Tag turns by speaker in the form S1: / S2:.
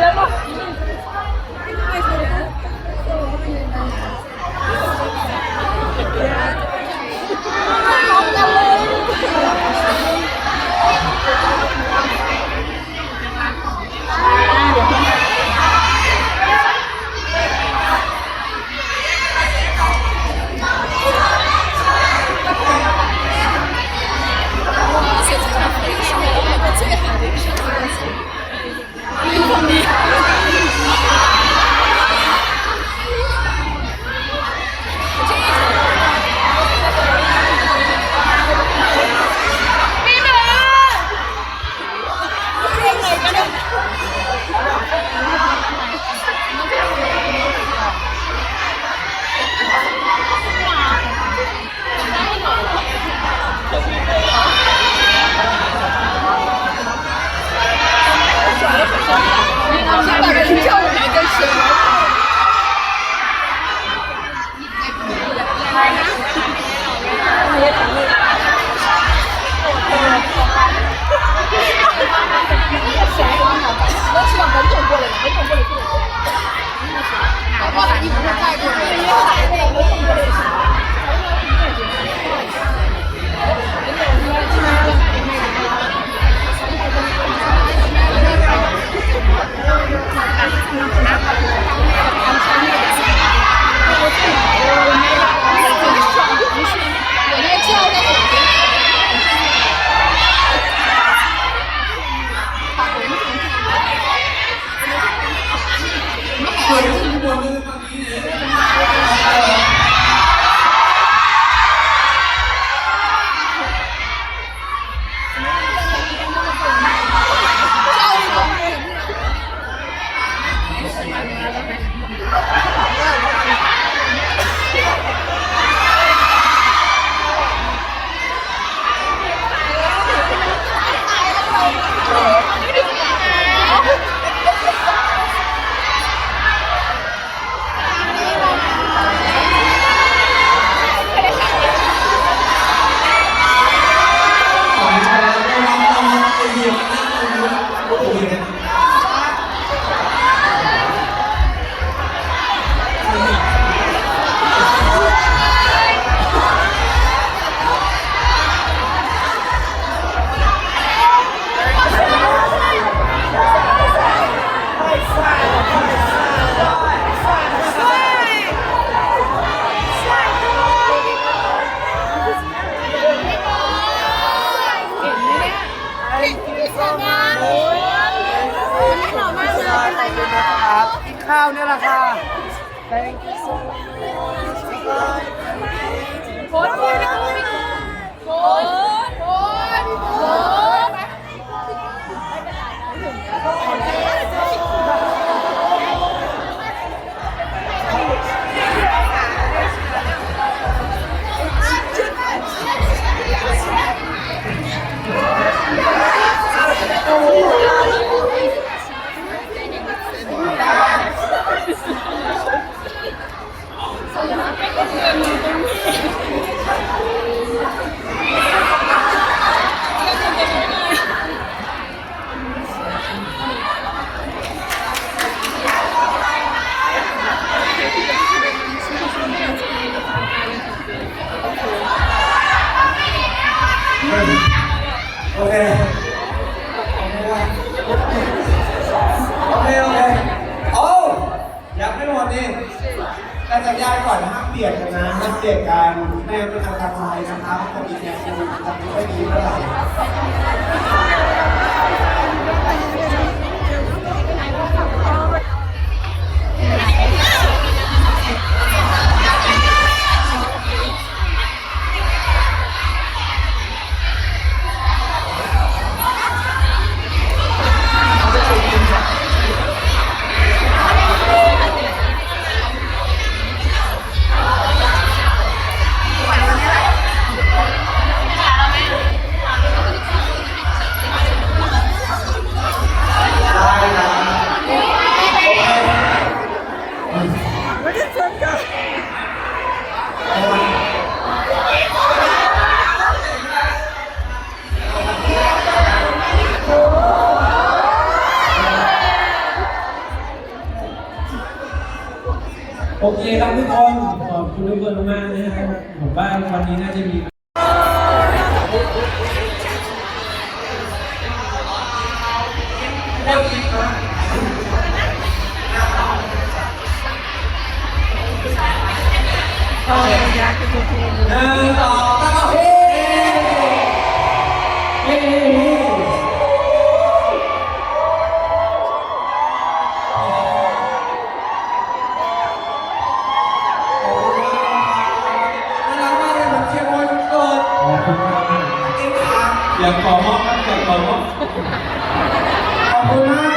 S1: là-bas. ครับกินข้าวเนี่ยแหละค่ะ Thank you so much
S2: โพสต์เลยนะโพสต์โพส
S1: แต่สัญญายก่อนห้ามเบียดกันนะห้ามเบียดกันแม่เป็นอันตรายนะครับคนอีกเนี่ยคือทำไม่ดีเท่าไหร่
S3: โอเคครับทุกคนขอบคุณทุกคนมากๆนะครับผมว่าวันนี้น่าจะมี
S1: หนึ่งสอง อยา
S3: กขอมอบครับอยากขอมอบ
S1: ขอบคุณมาก